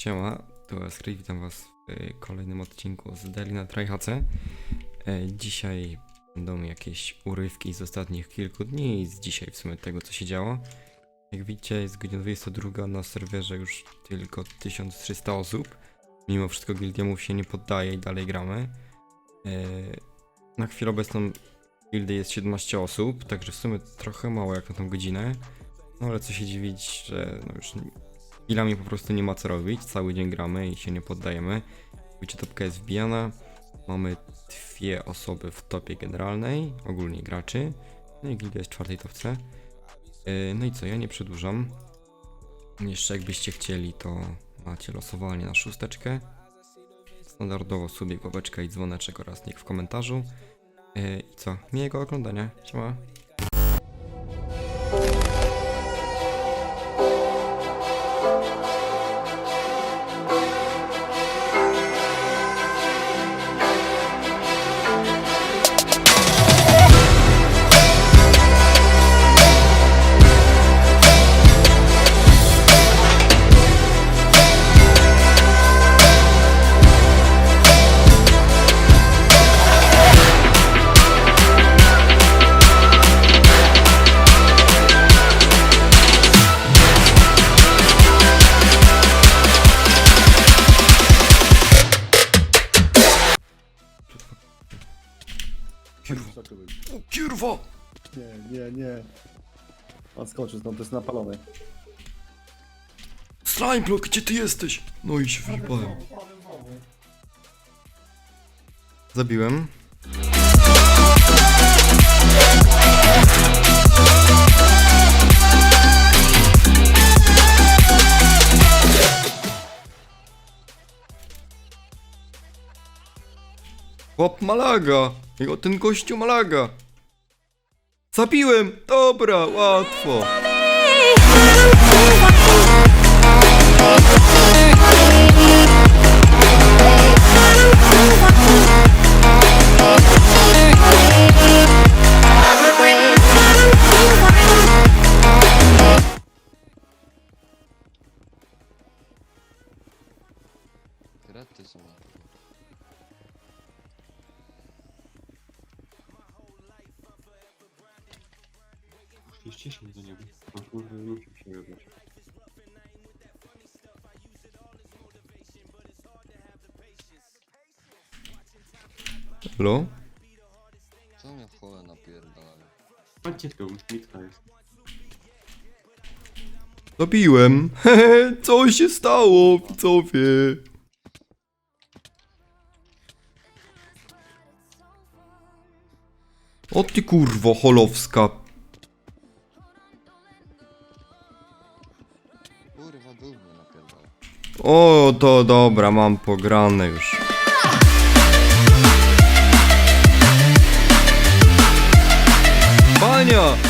Siema, jest Chris, witam was w y, kolejnym odcinku z Deli na Tryhace. E, Dzisiaj będą jakieś urywki z ostatnich kilku dni i z dzisiaj w sumie tego co się działo. Jak widzicie jest godzina 22, na serwerze już tylko 1300 osób. Mimo wszystko Gildiamów się nie poddaje i dalej gramy. E, Na chwilę obecną gildy jest 17 osób, także w sumie trochę mało jak na tą godzinę. No ale co się dziwić, że no już chwilami po prostu nie ma co robić, cały dzień gramy i się nie poddajemy. Widzicie, topka jest wbijana, mamy dwie osoby w topie generalnej, ogólnie graczy, no i Gildia jest w czwartej topce. Yy, No i co, ja nie przedłużam. Jeszcze jakbyście chcieli, to macie losowanie na szósteczkę. Standardowo sobie głoweczka i dzwoneczek oraz nick w komentarzu. Yy, I co, miłego oglądania, siema. O kurwa! Nie, nie, nie. Pan skoczył stąd, to jest napalone. Slimeblock, gdzie ty jesteś? No i się wyjebałem. Zabiłem. Chłop Malaga! Jego ten gościu Malaga! Zabiłem! Dobra, łatwo! Krety są. Puściliście się do niego. Masz kurwa już się wybrać. Halo? Co mnie w chole napierdalają? Chodźcie tu, nitka jest. Zabiłem. Hehe, co się stało, widzowie? O ty kurwo holowska. Kurwa, był mnie. O, to dobra, mam pograne już. Pania!